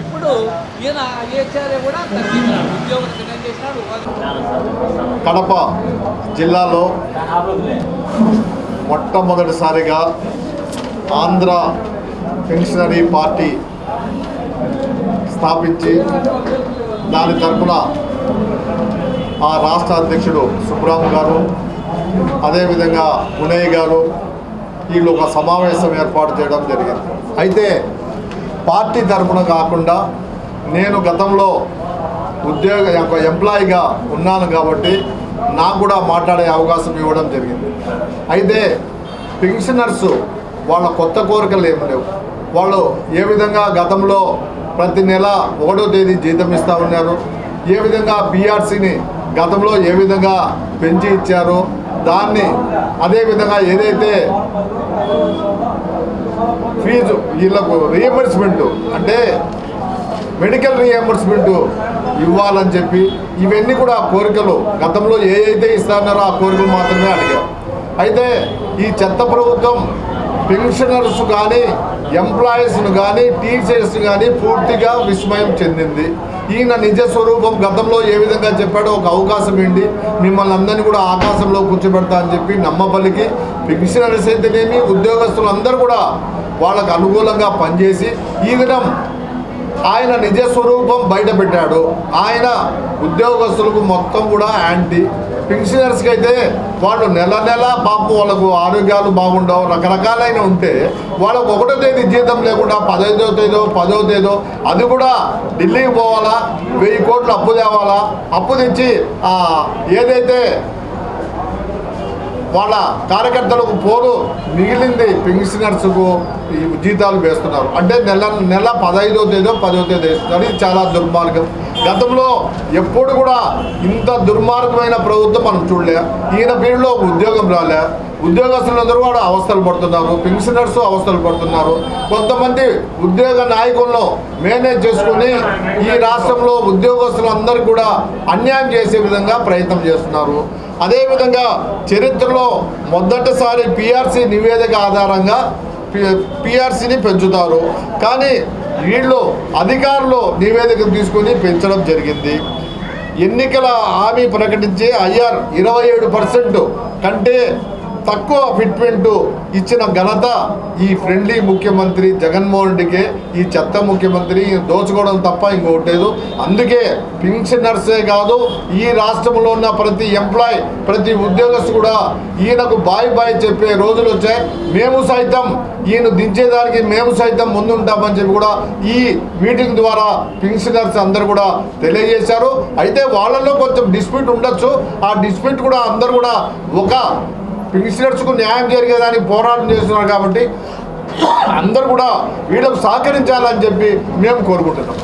ఇప్పుడు ఈయన కూడా తగ్గించాడు చేసినాడు కడప జిల్లాలో మొట్టమొదటిసారిగా ఆంధ్ర పెన్షనరీ పార్టీ స్థాపించి దాని తరపున ఆ రాష్ట్ర అధ్యక్షుడు సుబ్రామ్ గారు అదేవిధంగా పునయ్య గారు వీళ్ళు ఒక సమావేశం ఏర్పాటు చేయడం జరిగింది. అయితే పార్టీ తరఫున కాకుండా నేను గతంలో ఉద్యోగ యొక్క ఎంప్లాయీగా ఉన్నాను కాబట్టి నాకు కూడా మాట్లాడే అవకాశం ఇవ్వడం జరిగింది. అయితే పెన్షనర్స్ వాళ్ళ కొత్త కోరికలు ఏమి లేవు. వాళ్ళు ఏ విధంగా గతంలో ప్రతి నెల ఒకటో తేదీ జీతం ఇస్తూ ఉన్నారు ఏ విధంగా బీఆర్సీని గతంలో ఏ విధంగా పెంచి ఇచ్చారో దాన్ని అదేవిధంగా ఏదైతే ఫీజు వీళ్ళకు రియంబర్స్మెంట్ అంటే మెడికల్ రియంబర్స్మెంట్ ఇవ్వాలని చెప్పి ఇవన్నీ కూడా ఆ కోరికలు. గతంలో ఏ అయితే ఇస్తారన్నారో ఆ కోరికలు మాత్రమే అడిగారు. అయితే ఈ చెత్త ప్రభుత్వం పెన్షనర్స్ కానీ ఎంప్లాయీస్ను కానీ టీచర్స్ కానీ పూర్తిగా విస్మయం చెందింది. ఈయన నిజ స్వరూపం గతంలో ఏ విధంగా చెప్పాడో ఒక అవకాశం ఏంటి? మిమ్మల్ని అందరినీ కూడా ఆకాశంలో కూర్చోబెడతా అని చెప్పి నమ్మపల్లికి పెన్షనర్స్ అయితేనేమి ఉద్యోగస్తులు అందరూ కూడా వాళ్ళకు అనుకూలంగా పనిచేసి ఈ దినం ఆయన నిజ స్వరూపం బయట పెట్టాడు ఆయన ఉద్యోగస్తులకు మొత్తం కూడా యాంటీ. పెన్షనర్స్కి అయితే వాళ్ళు నెల నెల పాపం వాళ్ళకు ఆరోగ్యాలు బాగుండవు రకరకాలైన ఉంటే వాళ్ళకు ఒకటో తేదీ జీతం లేకుండా పదహైదో తేదో పదో తేదో అది కూడా ఢిల్లీకి పోవాలా వెయ్యి కోట్లు అప్పు తేవాలా అప్పు తెచ్చి ఏదైతే వాళ్ళ కార్యకర్తలకు పోరు మిగిలింది పెన్షనర్స్కు ఈ జీతాలు వేస్తున్నారు. అంటే నెల నెల పదహైదో తేదో పదో తేదీ వేస్తున్నారు. ఇది చాలా దుర్మార్గం. గతంలో ఎప్పుడు కూడా ఇంత దుర్మార్గమైన ప్రభుత్వం మనం చూడలే. ఈయన పీరియడ్లో ఉద్యోగం రాలే. ఉద్యోగస్తులందరూ కూడా అవస్థలు పడుతున్నారు. పెన్షనర్స్ అవస్థలు పడుతున్నారు. కొంతమంది ఉద్యోగ నాయకులను మేనేజ్ చేసుకుని ఈ రాష్ట్రంలో ఉద్యోగస్తులందరూ కూడా అన్యాయం చేసే విధంగా ప్రయత్నం చేస్తున్నారు. అదేవిధంగా చరిత్రలో మొదటిసారి పిఆర్సీ నివేదిక ఆధారంగా పిఆర్సీని పెంచుతారు. కానీ వీళ్ళు అధికారులు నివేదిక తీసుకొని పెంచడం జరిగింది. ఎన్నికల హామీ ప్రకటించి ఐఆర్ ఇరవై ఏడు పర్సెంట్ కంటే తక్కువ ఫిట్మెంట్ ఇచ్చిన ఘనత ఈ ఫ్రెండ్లీ ముఖ్యమంత్రి జగన్మోహన్ రెడ్డికే ఈ చెత్త ముఖ్యమంత్రి ఈయన దోచుకోవడం తప్ప ఇంకోటి లేదు. అందుకే పెన్షనర్సే కాదు ఈ రాష్ట్రంలో ఉన్న ప్రతి ఎంప్లాయ్ ప్రతి ఉద్యోగస్తు కూడా ఈయనకు బాయ్ బాయ్ చెప్పే రోజులు వచ్చాయి. మేము సైతం ఈయన దించేదానికి మేము సైతం ముందుంటామని చెప్పి కూడా ఈ మీటింగ్ ద్వారా పెన్షనర్స్ అందరు కూడా తెలియజేశారు. అయితే వాళ్ళలో కొంచెం డిస్ప్యూట్ ఉండొచ్చు. ఆ డిస్ప్యూట్ కూడా అందరు కూడా ఒక పెన్షనర్స్కు న్యాయం జరిగేదానికి పోరాటం చేస్తున్నారు కాబట్టి అందరు కూడా వీళ్ళకు సహకరించాలని చెప్పి మేము కోరుకుంటున్నాం.